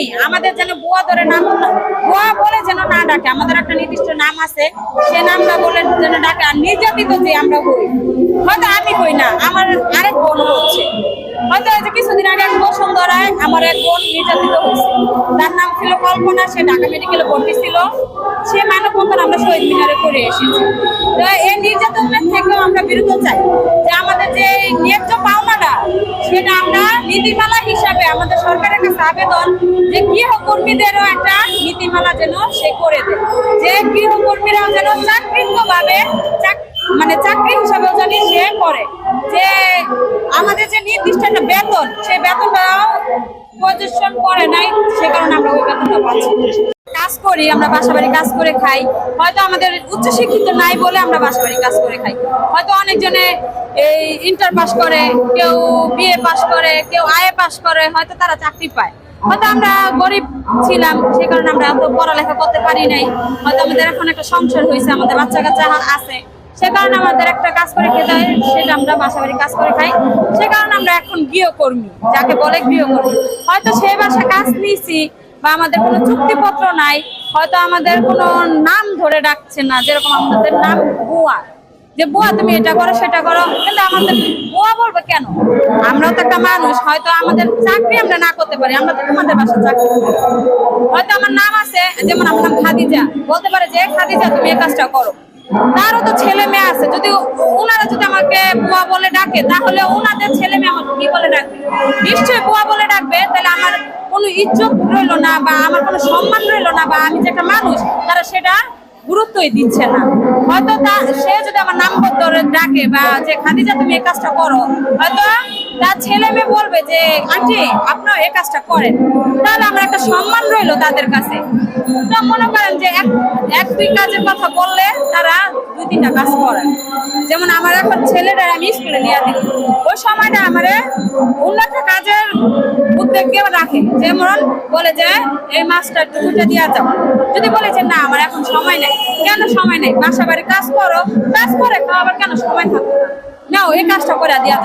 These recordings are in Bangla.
কর্মী আমাদের যেন বুয়া ধরে নাম বুয়া বলে যেন না ডাকে। আমাদের একটা নির্দিষ্ট নাম আছে। সে নামটা বলে যেন ডাকে। আর নির্যাতিত যে আমরা হই, হয়তো আমি হই না, আমার আরেক বোন হচ্ছে। হয়তো যে কিছুদিন আগে এক বসুন্ধরায় আমার এক বোন নির্যাতিত হয়েছে। তার নাম ছিল কল্পনা, সে ঢাকা মেডিকেলে ভর্তি ছিল। সে মানববন্ধন আমরা শহীদ মিনারে করে এসেছি। তো এই নির্যাতনের থেকেও আমরা বিরত চাই যে আমাদের যে ন্যায্য পাওনাটা সেটা আমরা নীতিমালা হিসাবে আমাদের সরকারের কাছে আবেদন যে গৃহকর্মীদেরও একটা নীতিমালা যেন সে করে দেয়। যে গৃহকর্মীরাও যেন চাকরিভাবে মানে চাকরি হিসাবেও জানি সে করে। যে আমাদের যে নির্দিষ্ট একটা বেতন পজিশন করে নাই, সে কারণে আমরা ওই বেতনটা পাচ্ছি কাজ করি, আমরা বাসা বাড়ি কাজ করে খাই। হয়তো আমাদের উচ্চশিক্ষিত নাই বলে আমরা বাসা বাড়ি কাজ করে খাই। হয়তো অনেকজনে এই ইন্টার পাস করে, কেউ বিএ পাস করে, কেউ আইএ পাস করে, হয়তো তারা চাকরি পায়। হয়তো আমরা গরিব ছিলাম, সে কারণে আমরা এত পড়ালেখা করতে পারি নাই। হয়তো আমাদের এখন একটা সংসার হয়েছে, আমাদের বাচ্চা কাচ্চা আছে। সে কারণে আমাদের একটা কাজ করে খেতে হয়, সেটা আমরা বাসা বাড়ি কাজ করে খাই। সে কারণে আমরা এখন গৃহকর্মী, যাকে বলে গৃহকর্মী। হয়তো সে বাসা কাজ নিয়েছি বা আমাদের কোনো চুক্তিপত্র নাই, হয়তো আমাদের কোনো নাম ধরে ডাকছে না, যেরকম আমাদের নাম বুয়া। যে বুয়া, তুমি এটা করো, সেটা করো, কিন্তু আমাদের বুয়া বলবে কেন? আমরাও তো একটা মানুষ, হয়তো আমাদের চাকরি আমরা না করতে পারি, আমরা তো তোমাদের বাসায় চাকরি করি। হয়তো আমার নাম আছে, যেমন আমার নাম খাদিজা। বলতে পারে যে, খাদিজা, তুমি এই কাজটা করো। তারও তো ছেলে মেয়ে আছে। যদি ওনারা যদি আমাকে বুয়া বলে ডাকে, তাহলে ওনাদের ছেলে মেয়ে আমাকে কি বলে ডাকবে? নিশ্চয়ই বুয়া বলে ডাকবে, তাহলে আমার কোনো ইজ্জত রইল না বা আমার কোনো সম্মান রইল না বা আমি যে একটা মানুষ, তারা সেটা গুরুত্বই দিচ্ছে না। হয়তো তা, সে যদি আমার নাম ধরে ডাকে বা যে, খাদিজা, তুমি এই কাজটা করো। হয়তো তার ছেলে মেয়ে বলবে যে, আন্টি আপনার এই কাজটা করেন। তাহলে আমার একটা সম্মান রইল তাদের কাছে। মনে করেন যে, এক এক, দুই কাজের কথা বললে তারা দুই, তিনটা কাজ করে। যেমন আমার এখন ছেলেরা আমি স্কুলে নিয়ে দিই ওই সময়টা আমার অন্য একটা কাজের যদি বলে যে, না, আমার এখন সময় নেই। কেন সময় নেই? বাড়ি কাজ করো। কাজ করে কেন সময় না? ওই করে দিয়া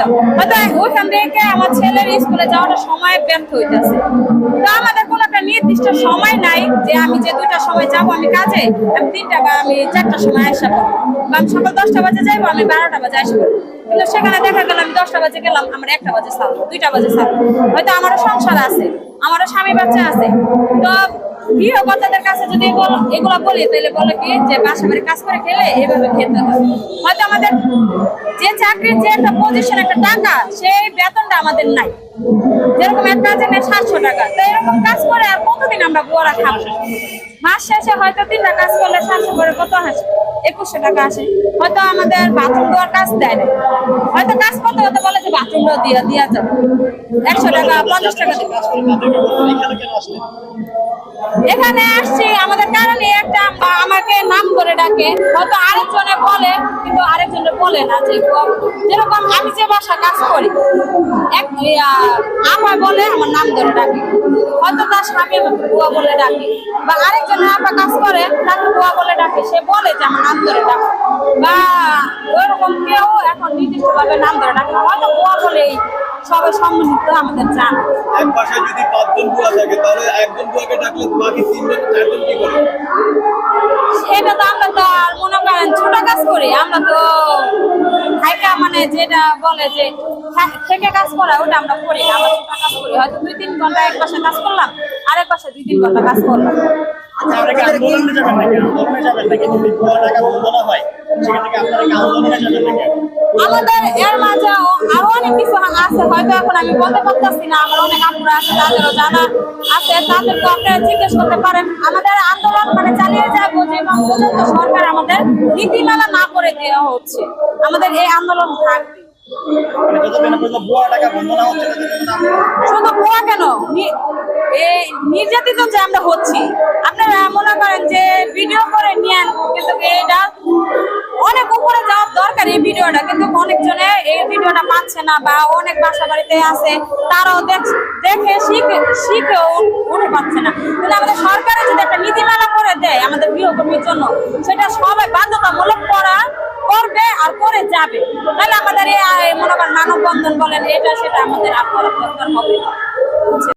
ওইখান থেকে আমার ছেলের স্কুলে যাওয়াটা সময় ব্যর্থ তো আমাদের নির্দিষ্ট সময় নাই যে আমি যে দুইটা সময় যাব, আমি কাজে, আমি তিনটা বা আমি চারটার সময় আসা করব। বা আমি সকাল দশটা বাজে যাইবো, আমি বারোটা বাজে আসব কিন্তু সেখানে দেখা গেল আমি দশটা বাজে গেলাম, আমার একটা বাজে ছাড়বো দুইটা বাজে ছাড়বো হয়তো আমারও সংসার আছে, আমারও স্বামী বাচ্চা আছে। তো গৃহকর্তাদের কাছে যদি এগুলো বলি, তাহলে বলে কি যে বাসা বাড়ি কাজ করে খেলে এভাবে খেতে হয়। হয়তো আমাদের যে চাকরির যে একটা পজিশন একটা টাকা, সেই বেতনটা আমাদের নাই। যেরকম এক কাজে নেই সাতশো টাকা। তো এরকম কাজ করে আর কতদিন আমরা বুয়ারা খাব? মাস শেষে হয়তো তিনটা কাজ করলে সাতশো করে কত আসে? একুশশো টাকা আসে। হয়তো আমাদের বাথরুম দেওয়ার কাজ দেয় না। হয়তো কাজ করতে করতে বলে যে বাথরুম দিয়ে দেওয়া যাবে। একশো টাকা, পঞ্চাশ টাকা এখানে আসছি, আমাদের কারণে একটা আম- আমাকে নাম করে ডাকে। হয়তো আরেকজনে বলে, কিন্তু আরেকজনে বলে না যে, যেরকম আমি যে বাসা কাজ করি, এক আপা বলে আমার নাম ধরে ডাকে। হয়তো তার স্বামী আমাকে বুয়া বলে ডাকে। বা আরেকজন আপা কাজ করে, তাকে বুয়া বলে ডাকে। সে বলে যে আমার নাম ধরে ডাকে। বা ওইরকম কেউ এখন নির্দিষ্টভাবে নাম ধরে ডাকে হয়তো বুয়া বলেই সবাই সম্মানিত আমাদের জানা। এক বাসায় যদি পাঁচজন বুয়া থাকে তাহলে একজন বুয়াকে ডাকলে বাকি তিনজন চারজন কি করে? সেটা তো আমরা তো আর মনে করেন ছোট কাজ করি আমরা তো হাইকা মানে যেটা বলে যে থা- থেকে কাজ করা ওটা আমরা করি আমরা ছোট কাজ করি। হয়তো দুই তিন ঘণ্টা এক পাশে কাজ করলাম আরেক পাশে দুই তিন ঘণ্টা কাজ করলাম। আচ্ছা আপনারা কি আন্দোলনে যাবেন নাকি? আন্দোলনে যাবেন নাকি? না হয় সেখান থেকে আপনারা কি আন্দোলনে যাবেন নাকি? আমাদের এর মাঝে আরও অনেক কিছু আছে, হয়তো এখন আমি বলতে পারতেছি না আমার অনেক আপুরা আছে, তাদেরও জানা আছে তাদেরকে আপনারা জিজ্ঞেস করতে পারেন। আমাদের আন্দোলন মানে চালিয়ে যাব যে পর্যন্ত সরকার আমাদের নীতিমালা না করে দেওয়া হচ্ছে। আমাদের এই আন্দোলন থাকবে। শুধু ভুয়া কেন? এই নির্যাতিত যে আমরা হচ্ছি ভিডিওটা পাচ্ছে না বা অনেক বাসা বাড়িতে আছে, তারাও দেখ- শিখে, শিখেও উঠে পাচ্ছে না। কিন্তু আমাদের সরকারে যদি একটা নীতিমালা করে দেয় আমাদের গৃহকর্মীর জন্য, সেটা সবাই বাধ্যতামূলক করা, করবে আর করে যাবে। তাহলে আমাদের এই মনে করেন মানববন্ধন বলেন, এটা সেটা আমাদের দরকার হবে